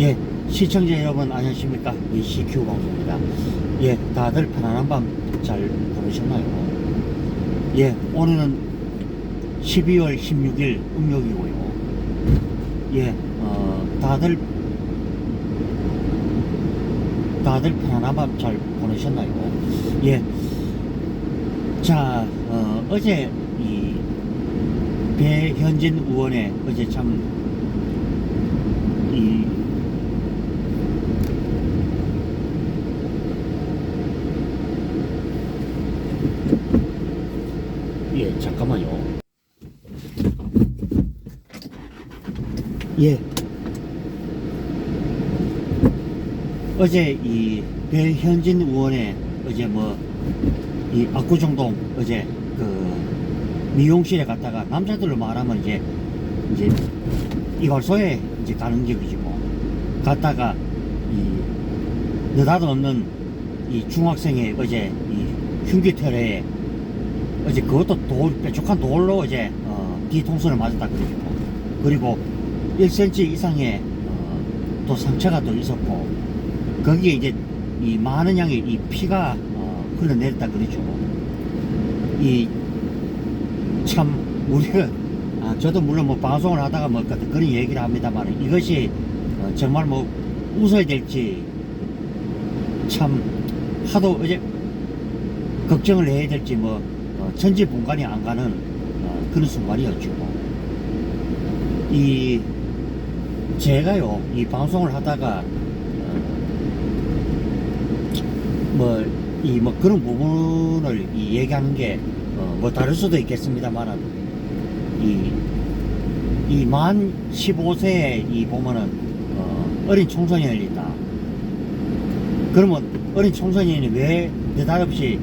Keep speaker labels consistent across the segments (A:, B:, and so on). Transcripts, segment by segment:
A: 예, 시청자 여러분 안녕하십니까? 이 CQ 방송입니다. 예, 다들 편안한 밤 잘 보내셨나요? 예, 오늘은 12월 16일 음력이고요. 예, 어, 다들 다들 편안한 밤 잘 보내셨나요? 예, 자, 어, 어제 이 배현진 의원의 어제 참 이 예, 잠깐만요. 예. 어제 이 배현진 의원의 어제 뭐 이 압구정동 어제 그 미용실에 갔다가 남자들로 말하면 이제 이제 이발소에 이제 가는 격이지 뭐. 갔다가 이 느닷없는 이 중학생의 어제 이 흉기 테러에 어제 그것도 돌 뾰족한 돌로 어제 어, 뒤통수를 맞았다 그러죠 그리고 1cm 이상의 어, 또 상처가 또 있었고 거기에 이제 이 많은 양의 이 피가 어, 흘러내렸다 그러죠 이 참 우리가 아, 저도 물론 뭐 방송을 하다가 뭐 그- 그런 얘기를 합니다만 이것이 어, 정말 뭐 웃어야 될지 참 하도 어제 걱정을 해야 될지 뭐 어, 천지분간이 안 가는 어, 그런 순간이었죠. 이 제가요 이 방송을 하다가 뭐 이 뭐 그런 부분을 이 얘기하는 게뭐 다를 수도 있겠습니다만은 이 이 만 15세에 이 보면은 어, 어린 청소년이 있다. 그러면 어린 청소년이 왜 느닷없이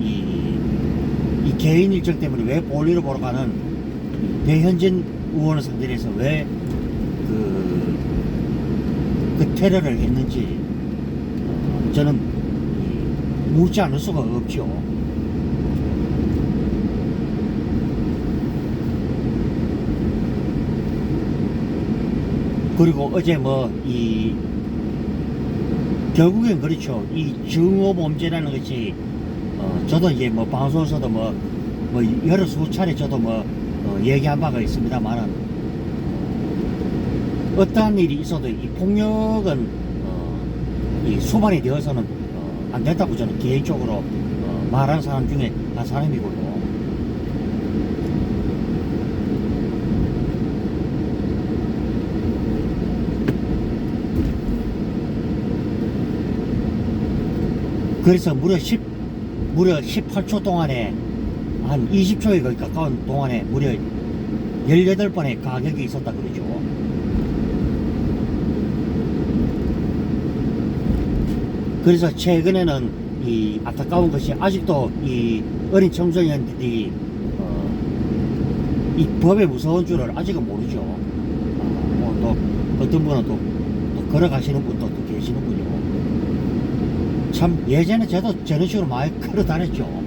A: 이, 이 개인 일정 때문에 왜 볼일을 보러 가는 이 배현진 의원을 상대로 해서 왜 그, 그 테러를 했는지 어, 저는 이, 묻지 않을 수가 없죠. 그리고 어제 뭐 이 결국엔 그렇죠. 이 증오 범죄라는 것이 어 저도 이제 뭐 방송에서도 뭐, 뭐 여러 수차례 저도 뭐 어, 얘기한 바가 있습니다만은 어떠한 일이 있어도 이 폭력은 어, 이 수반이 되어서는 어, 안 된다고 저는 개인적으로 어, 말하는 사람 중에 한 사람이고요. 그래서 무려 10, 무려 18초 동안에 한 20초에 거의 가까운 동안에 무려 18번의 가격이 있었다 그러죠. 그래서 최근에는 이 안타까운 것이 아직도 이 어린 청소년들이 어, 이 법의 무서운 줄을 아직은 모르죠. 아, 뭐또 어떤 분은 또, 또 걸어가시는 분도 또 계시는군요. 참 예전에 저도 저런 식으로 많이 걸어 다녔죠.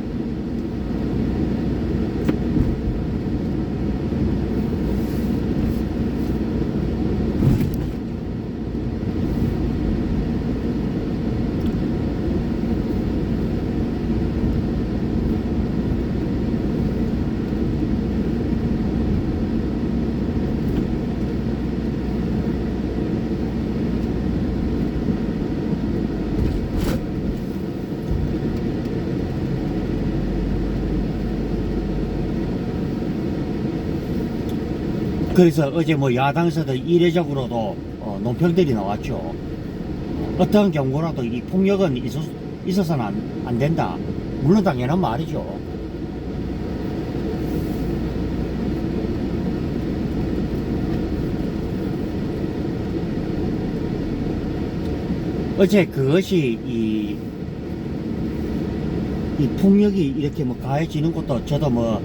A: 그래서 어제 뭐 야당에서도 이례적으로도 어, 논평들이 나왔죠. 어떤 경우라도 이 폭력은 있어, 있어서는 안, 안 된다. 물론 당연한 말이죠. 어제 그것이 이, 이 폭력이 이렇게 뭐 가해지는 것도 저도 뭐, 어,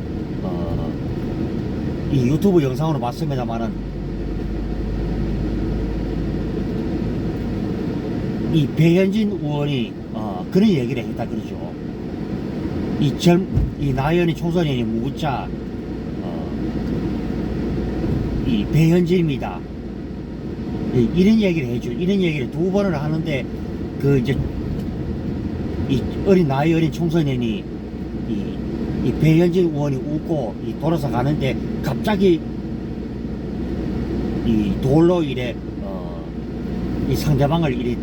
A: 이 유튜브 영상으로 봤습니다만은 이 배현진 의원이 어, 그런 얘기를 했다 그러죠. 이 젊, 이 나연이 총선이 묻자 어, 이 배현진입니다. 예, 이런 얘기를 해줘. 이런 얘기를 두 번을 하는데 그 이제 이 어린 나이 어린 청소년이 이, 이 배현진 의원이 웃고 이 돌아서 가는데 갑자기 이 돌로 이래 어, 이 상대방을 이래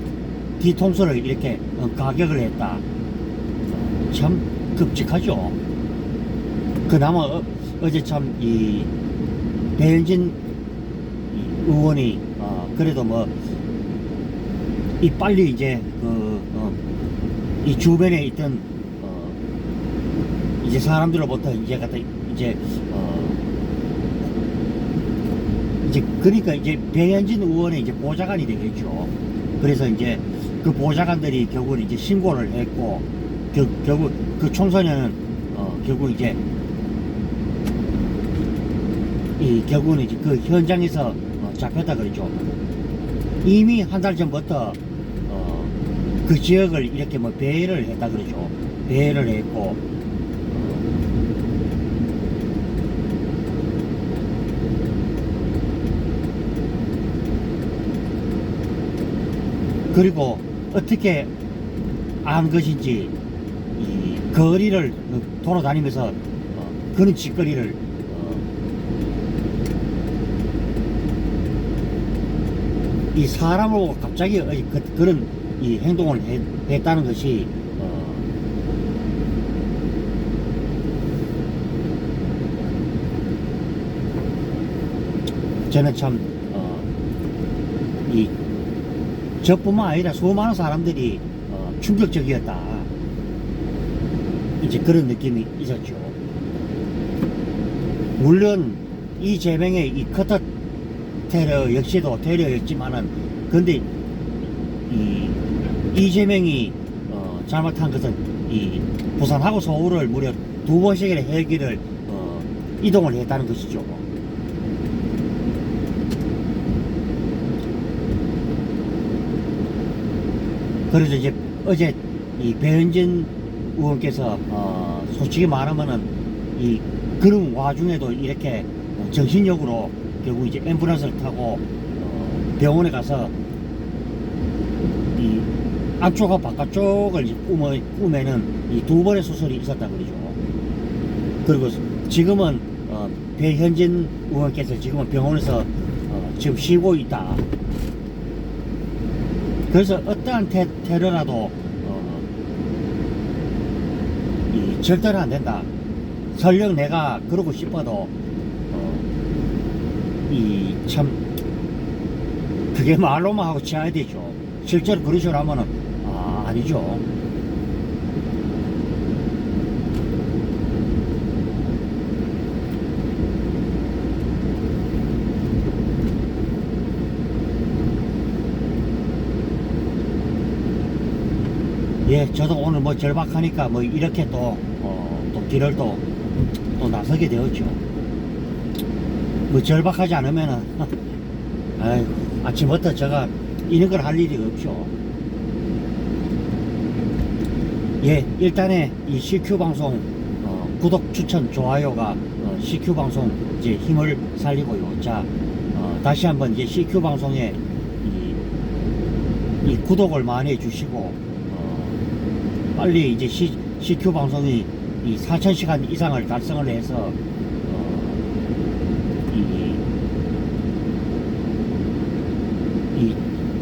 A: 뒤통수를 이렇게 어, 가격을 했다. 어, 참 끔찍하죠. 그나마 어, 어제 참 이 배현진 이 의원이 어, 그래도 뭐 이 빨리 이제 그, 어, 이 주변에 있던 어, 이제 사람들로부터 이제 갖다 이제 어, 이제 그러니까 이제 배현진 의원의 이제 보좌관이 되겠죠. 그래서 이제 그 보좌관들이 결국은 이제 신고를 했고 결, 결국 그 청소년은 어, 결국 이제 이 결국은 이제 그 현장에서 어, 잡혔다 그러죠. 이미 한 달 전부터 어, 그 지역을 이렇게 뭐 배회를 했다 그러죠. 배회를 했고 그리고 어떻게 안 것인지 이 거리를 돌아다니면서 어, 그런 짓거리를 어, 이 보고 갑자기 어, 그, 이 행동을 했, 했다는 것이 어, 저는 참 어, 이 저뿐만 아니라 수많은 사람들이 어, 충격적이었다. 이제 그런 느낌이 있었죠. 물론 이 제명의 이 커터 테러 역시도 테러였지만은 근데 이 이재명이 어, 잘못한 것은 이 부산하고 서울을 무려 두 번씩의 헬기를 어, 이동을 했다는 것이죠. 그래서 이제 어제 이 배현진 의원께서 어, 솔직히 말하면은 이 그런 와중에도 이렇게 어, 정신력으로 결국 이제 앰뷸런스를 타고 어, 병원에 가서 이 앞쪽과 바깥쪽을 꾸며, 꾸매는 이 두 번의 수술이 있었다 그러죠. 그리고 지금은 어, 배현진 의원께서 지금은 병원에서 어, 지금 쉬고 있다. 그래서 어떠한 테, 테러라도 어, 이 절대로 안 된다. 설령 내가 그러고 싶어도 어, 이참 그게 말로만 하고 지어야 되죠. 실제로 그러시라면은 아, 아니죠. 예, 저도 오늘 뭐 절박하니까 뭐 이렇게 또, 어, 또 길을 또, 또 나서게 되었죠. 뭐 절박하지 않으면은, 아이고, 아침부터 제가 이런 걸 할 일이 없죠. 예, 일단에 이 CQ 방송, 어, 구독, 추천, 좋아요가 어, CQ 방송 이제 힘을 살리고요. 자, 어, 다시 한번 이제 CQ 방송에 이, 이 구독을 많이 해주시고, 어, 빨리 이제 C, CQ 방송이 이 4,000시간 이상을 달성을 해서, 어,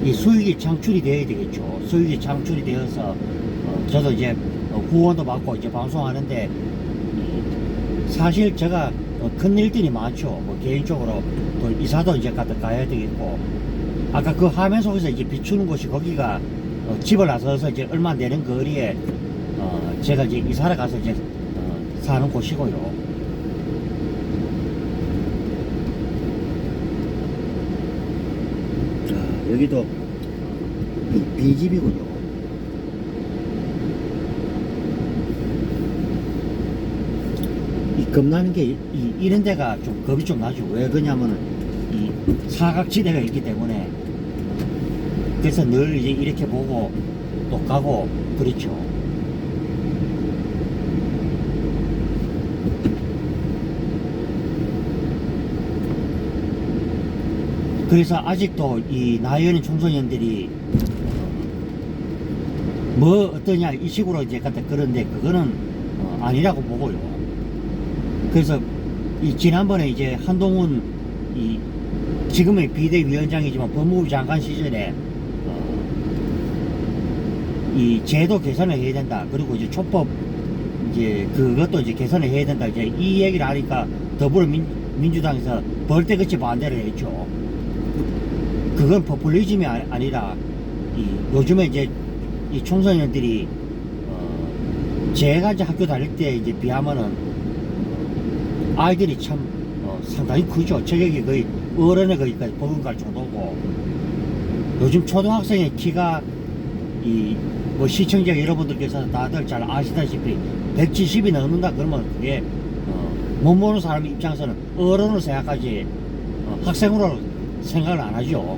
A: 이, 수익이 창출이 되어야 되겠죠. 수익이 창출이 되어서, 어, 저도 이제 어, 후원도 받고 이제 방송하는데, 이, 사실 제가 어, 큰 일들이 많죠. 뭐 개인적으로 또 이사도 이제 가야 되겠고, 아까 그 화면 속에서 이제 비추는 곳이 거기가 어, 집을 나서서 이제 얼마 안 되는 거리에 어, 제가 이제 이사를 가서 이제 어, 사는 곳이고요. 자, 여기도 이 B집이군요. 이 겁나는 게 이, 이 런 데가 좀 겁이 좀 나죠. 왜 그러냐면은 이 사각지대가 있기 때문에 그래서 늘 이렇게 보고 또 가고 그렇죠. 그래서 아직도 이 나이 어린 청소년들이 뭐 어떠냐 이 식으로 이제 갖다 그런데 그거는 어, 아니라고 보고요. 그래서 이 지난번에 이제 한동훈 이 지금의 비대위원장이지만 법무부 장관 시절에 어, 이 제도 개선을 해야 된다. 그리고 이제 촉법 이제 그것도 이제 개선을 해야 된다. 이제 이 얘기를 하니까 더불어민주당에서 벌떼같이 반대를 했죠. 그건 포퓰리즘이 아- 아니라 이 요즘에 이제 이 청소년들이 어 제가 이제 학교 다닐 때 이제 비하면은 아이들이 참 어, 상당히 크죠. 체격이 거의 어른의 거기까지 버금갈 정도고 요즘 초등학생의 키가 이 뭐 시청자 여러분들께서 다들 잘 아시다시피 170이 넘는다 그러면 그게 어, 못 보는 사람 입장에서는 어른으로 생각하지 어, 학생으로 생각을 안 하죠.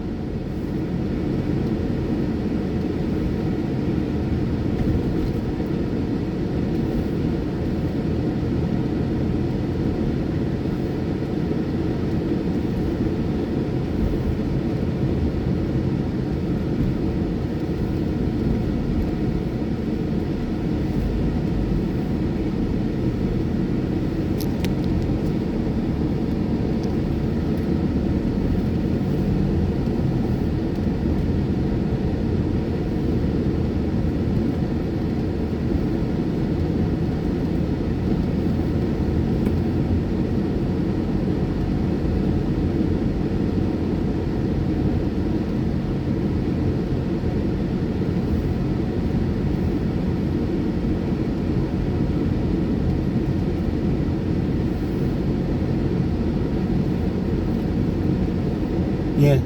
A: 예,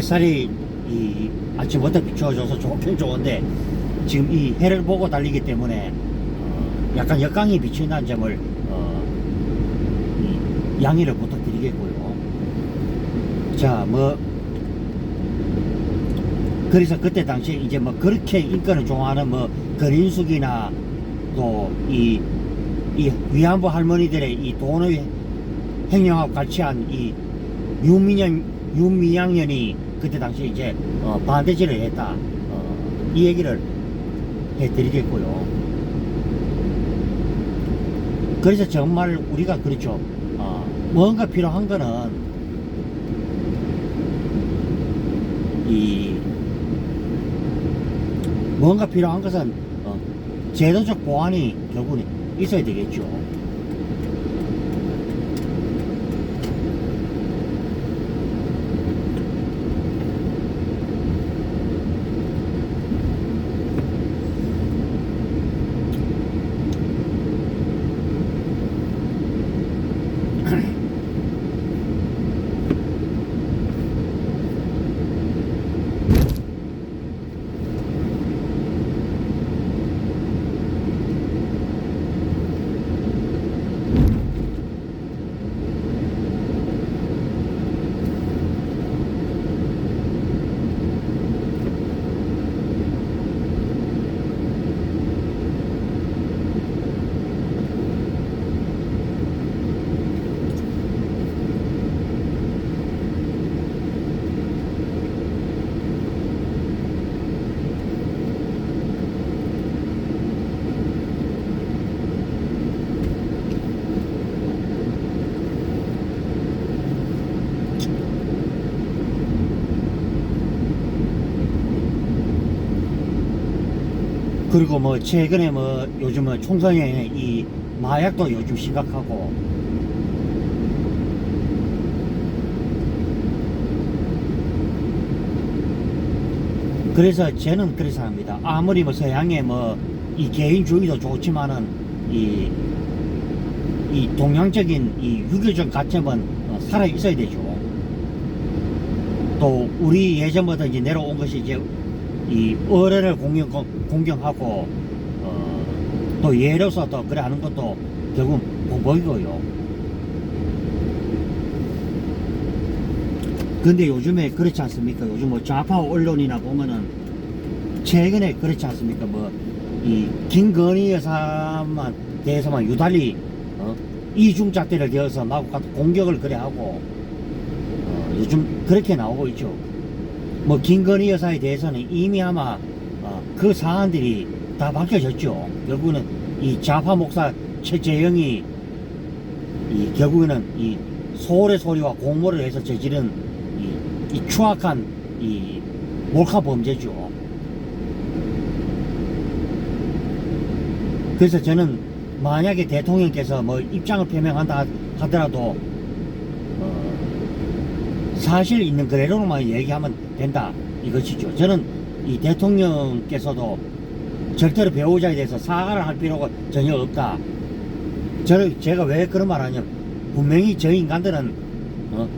A: 햇살이 이 아침부터 비추어줘서 좋긴 좋은데 지금 이 해를 보고 달리기 때문에 어, 약간 역광이 비친다는 점을 어, 이 양해를 부탁드리겠고요. 자, 뭐 그래서 그때 당시에 이제 뭐 그렇게 인권을 좋아하는 뭐 근인숙이나 또이 이 위안부 할머니들의 이 돈의 횡령하고 같이 한이 윤미년 윤미양년이 그때 당시에 이제 어, 반대질을 했다 어, 이 얘기를 해드리겠고요. 그래서 정말 우리가 그렇죠. 어, 뭔가 필요한 거는 이 뭔가 필요한 것은 어, 제도적 보완이 결국은 있어야 되겠죠. 그리고 뭐 최근에 뭐 요즘은 총선에 이 마약도 요즘 심각하고 그래서 저는 그래서 합니다. 아무리 뭐 서양의 뭐 이 개인주의도 좋지만은 이, 이 동양적인 이 유교적 가점은 어, 살아 있어야 되죠. 또 우리 예전부터 이제 내려온 것이 이제 이 어른을 공경, 공경하고 어, 또 예로서 또 그래 하는 것도 결국 보이고요. 근데 요즘에 그렇지 않습니까? 요즘 뭐 좌파 언론이나 보면은 최근에 그렇지 않습니까? 뭐 이 김건희 여사만 대해서만 유달리 어? 이중잣대를 되어서 가서 공격을 그래 하고 어, 요즘 그렇게 나오고 있죠. 뭐 김건희 여사에 대해서는 이미 아마 어, 그 사안들이 다 밝혀졌죠. 결국은 이 좌파 목사 최재형이 이 결국에는 이 소울의 소리와 공모를 해서 저지른 이, 이 추악한 이 몰카 범죄죠. 그래서 저는 만약에 대통령께서 뭐 입장을 표명한다 하더라도 어, 사실 있는 그대로만 얘기하면 된다 이것이죠. 저는 이 대통령께서도 절대로 배우자에 대해서 사과를 할 필요가 전혀 없다. 저는 제가 왜 그런 말 하냐면 분명히 저 인간들은 어,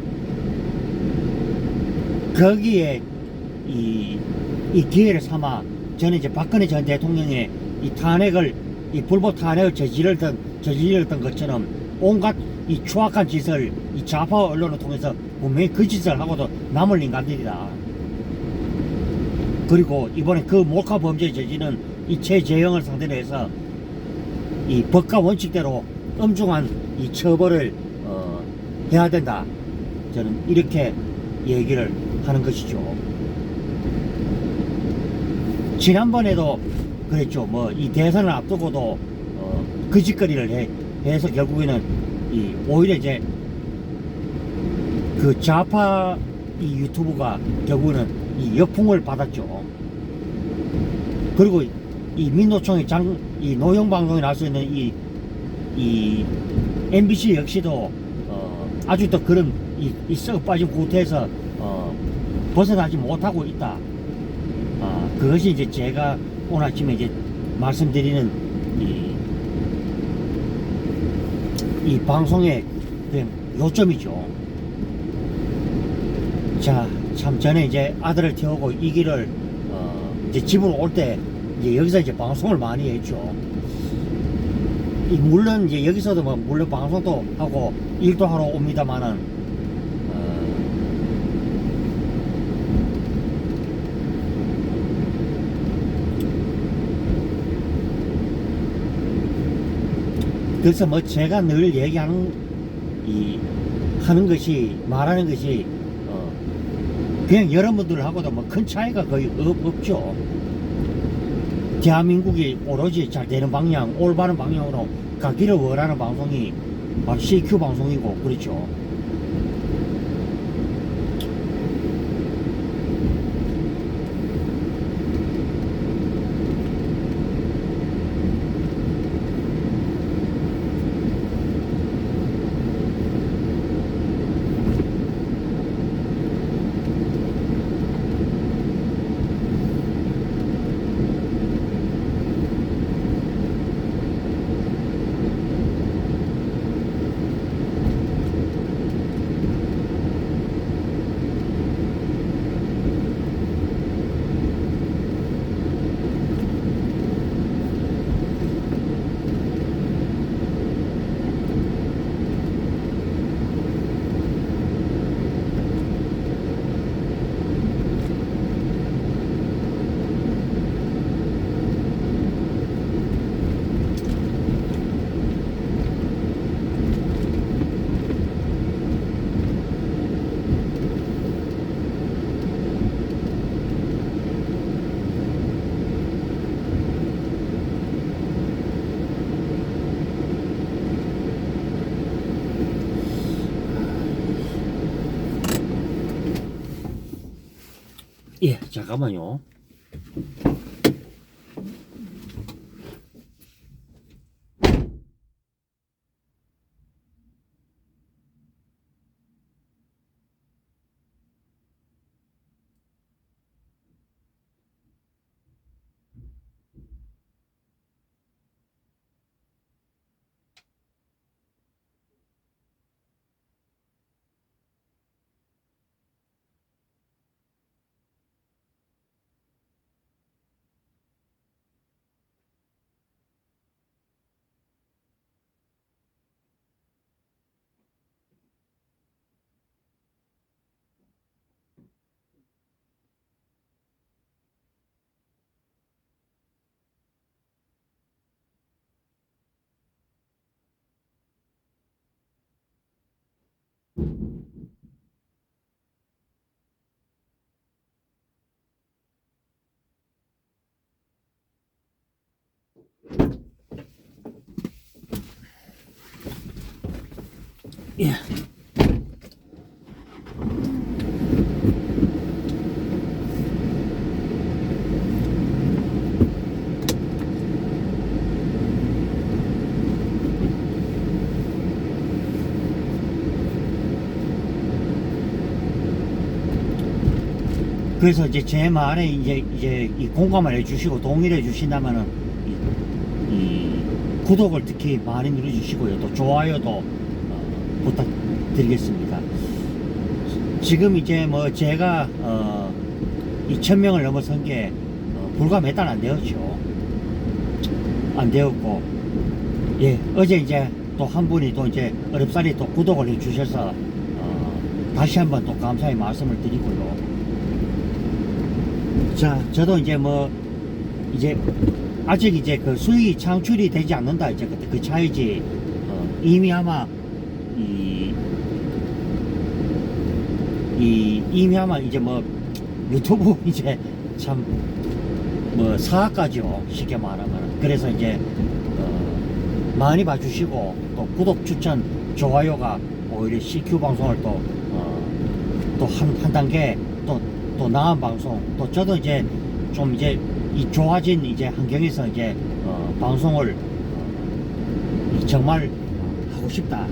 A: 거기에 이, 이 기회를 삼아 저는 이제 박근혜 전 대통령의 이 탄핵을 이 불법 탄핵을 저지르던 저지르던 것처럼 온갖 이 추악한 짓을 이 좌파 언론을 통해서 분명히 그 짓을 하고도 남을 인간들이다. 그리고 이번에 그 몰카 범죄 저지른 이 최재형을 상대로 해서 이 법과 원칙대로 엄중한 이 처벌을 어, 해야 된다. 저는 이렇게 얘기를 하는 것이죠. 지난번에도 그랬죠. 뭐 이 대선을 앞두고도 어, 그 짓거리를 해, 해서 결국에는 이 오히려 이제 그 좌파 이 유튜브가 결국에는 이 역풍을 받았죠. 그리고 이 민노총의 장, 이 노영 방송에 수 있는 이, 이 MBC 역시도 어, 아직도 그런 이, 이 썩어 빠진 구태에서 어, 벗어나지 못하고 있다. 아, 그것이 이제 제가 오늘 아침에 이제 말씀드리는 이, 이 방송의 요점이죠. 자, 참 전에 이제 아들을 태우고 이 길을 어, 이제 집으로 올 때 이제 여기서 이제 방송을 많이 했죠. 이 물론 이제 여기서도 뭐 물론 방송도 하고 일도 하러 옵니다만은 어, 그래서 뭐 제가 늘 얘기하는 이 하는 것이 말하는 것이 어 그냥 여러분들하고도 뭐 큰 차이가 거의 없, 없죠. 대한민국이 오로지 잘 되는 방향, 올바른 방향으로 가기를 원하는 방송이 바로 CQ 방송이고 그렇죠. 예, 잠깐만요. Yeah. 그래서 이제 제 말에 이제 이제 이 공감을 해주시고 동의를 해주신다면은 이, 이 구독을 특히 많이 눌러주시고요 또 좋아요도 어, 부탁드리겠습니다. 지금 이제 뭐 제가 어, 2,000명을 넘어선 게 어, 불과 몇 달 안 되었죠. 안 되었고 예 어제 이제 또 한 분이 또 이제 어렵사리 또 구독을 해주셔서 어, 다시 한번 또 감사의 말씀을 드리고요. 자, 저도 이제 뭐, 이제, 아직 이제 그 수익이 창출이 되지 않는다. 이제 그때 그 차이지. 어, 이미 아마, 이, 이, 이미 아마 이제 뭐, 유튜브 이제 참, 뭐, 사학가죠. 쉽게 말하면. 그래서 이제, 어, 많이 봐주시고, 또 구독, 추천, 좋아요가 오히려 CQ 방송을 또, 어, 또 한, 한 단계 또, 또 나은 방송. 또 저도 이제 좀 이제 이 좋아진 이제 환경에서 이제 어, 방송을 정말 하고 싶다.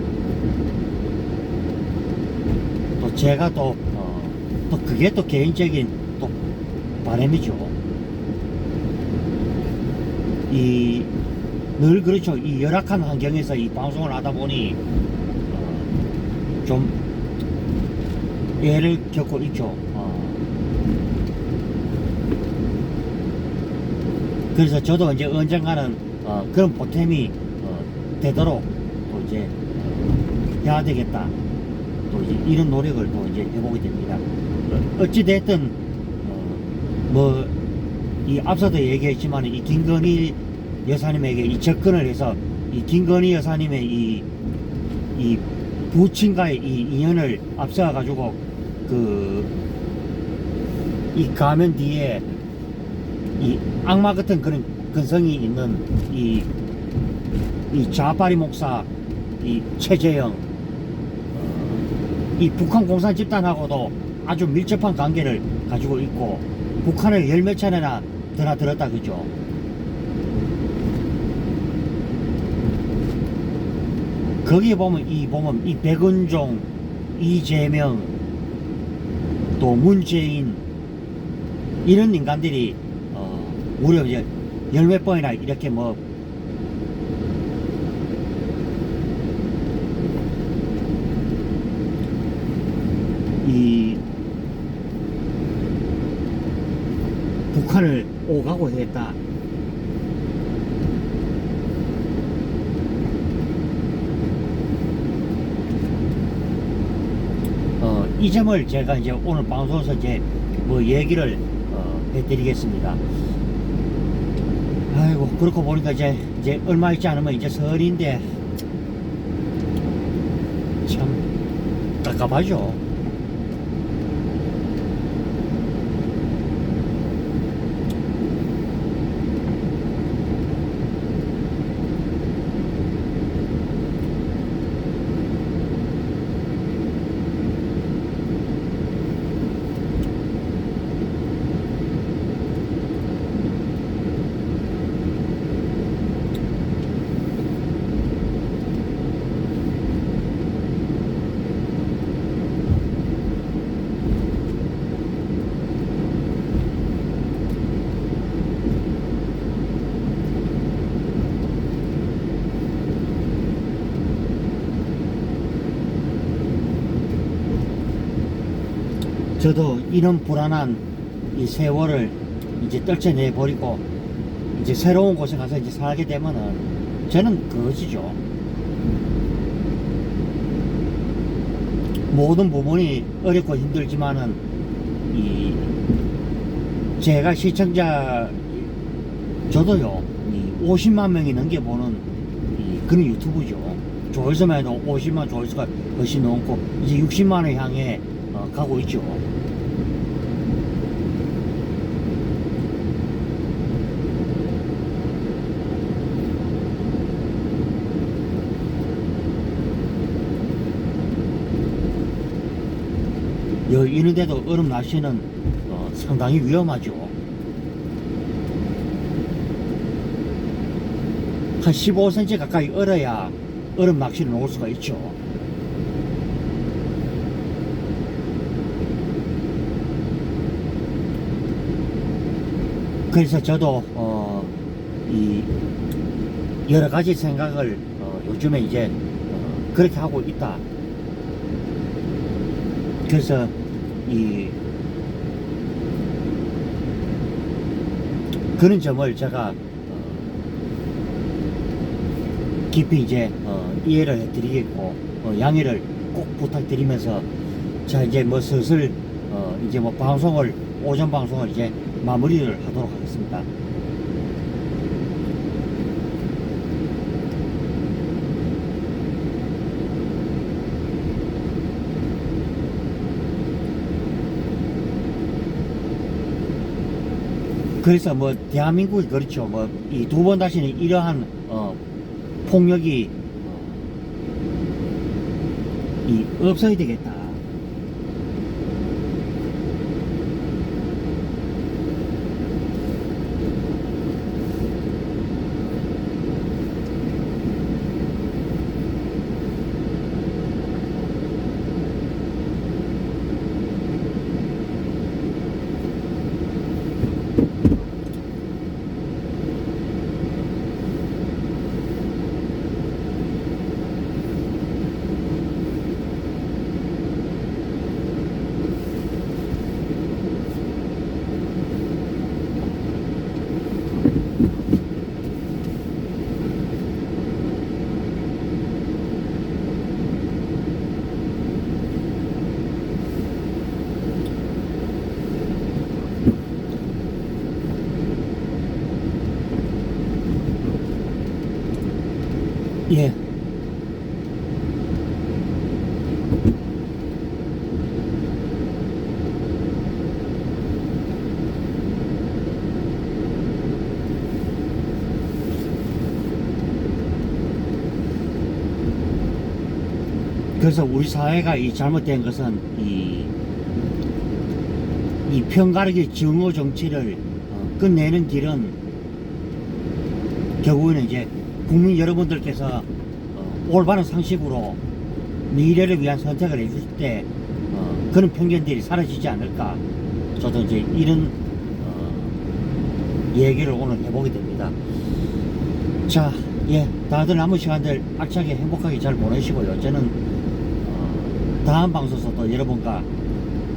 A: 또 제가 또, 어, 또 그게 또 개인적인 또 바람이죠. 이 늘 그렇죠. 이 열악한 환경에서 이 방송을 하다 보니 어, 좀 예를 겪고 있죠. 어. 그래서 저도 이제 언젠가는 어, 그런 보탬이 어, 되도록 또 이제 어, 해야 되겠다. 또 이제 이런 노력을 또 이제 해보게 됩니다. 어, 어찌 됐든 어, 뭐 이 앞서도 얘기했지만 이 김건희 여사님에게 이 접근을 해서 이 김건희 여사님의 이, 이 부친과의 이 인연을 앞세워 가지고 그 이 가면 뒤에 이 악마 같은 그런 근성이 있는 이, 이 좌파리 목사 이 최재형 어, 이 북한 공산 집단하고도 아주 밀접한 관계를 가지고 있고 북한을 열 몇 차례나 드나들었다 그죠? 거기에 보면 이 보면 이 백은종, 이재명, 또 문재인 이런 인간들이 어 무려 이제 열몇 번이나 이렇게 뭐 이 북한을 오가고 했다. 어, 이 점을 제가 이제 오늘 방송에서 이제 뭐 얘기를 어, 해드리겠습니다. 아이고 그렇고 보니까 이제 이제 얼마 있지 않으면 이제 설인데 참 깝깝하죠. 저도 이런 불안한 이 세월을 이제 떨쳐내 버리고 이제 새로운 곳에 가서 이제 살게 되면은 저는 그것이죠. 모든 부분이 어렵고 힘들지만은 이 제가 시청자 저도요 이 50만 명이 넘겨보는 이 그런 유튜브죠. 조회수만 해도 50만 조회수가 훨씬 넘고 이제 60만을 향해 어, 가고 있죠. 저 이런데도 얼음 날씨는 어, 상당히 위험하죠. 한 15cm 가까이 얼어야 얼음 낚시를 놓을 수가 있죠. 그래서 저도 어, 이 여러 가지 생각을 어, 요즘에 이제 어, 그렇게 하고 있다. 그래서 이 그런 점을 제가 어, 깊이 이제 어, 이해를 해드리겠고 어, 양해를 꼭 부탁드리면서 자 이제 뭐 슬슬 어, 이제 뭐 방송을 오전 방송을 이제 마무리를 하도록 하겠습니다. 그래서 뭐 대한민국이 그렇죠. 뭐 이 두 번 다시는 이러한 어, 폭력이 어, 이 없어야 되겠다. 예. 그래서 우리 사회가 이 잘못된 것은 이, 이 편가르기 증오 정치를 어, 끝내는 길은 결국에는 이제 국민 여러분들께서 어, 올바른 상식으로 미래를 위한 선택을 해주실 때 어, 그런 편견들이 사라지지 않을까 저도 이제 이런 어, 얘기를 오늘 해보게 됩니다. 자, 예, 다들 남은 시간들 알차게 행복하게 잘 보내시고요. 저는 어, 다음 방송에서 또 여러분과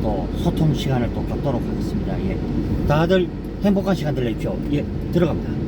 A: 또 소통 시간을 또 갖도록 하겠습니다. 예, 다들 행복한 시간 되십시오. 예, 들어갑니다.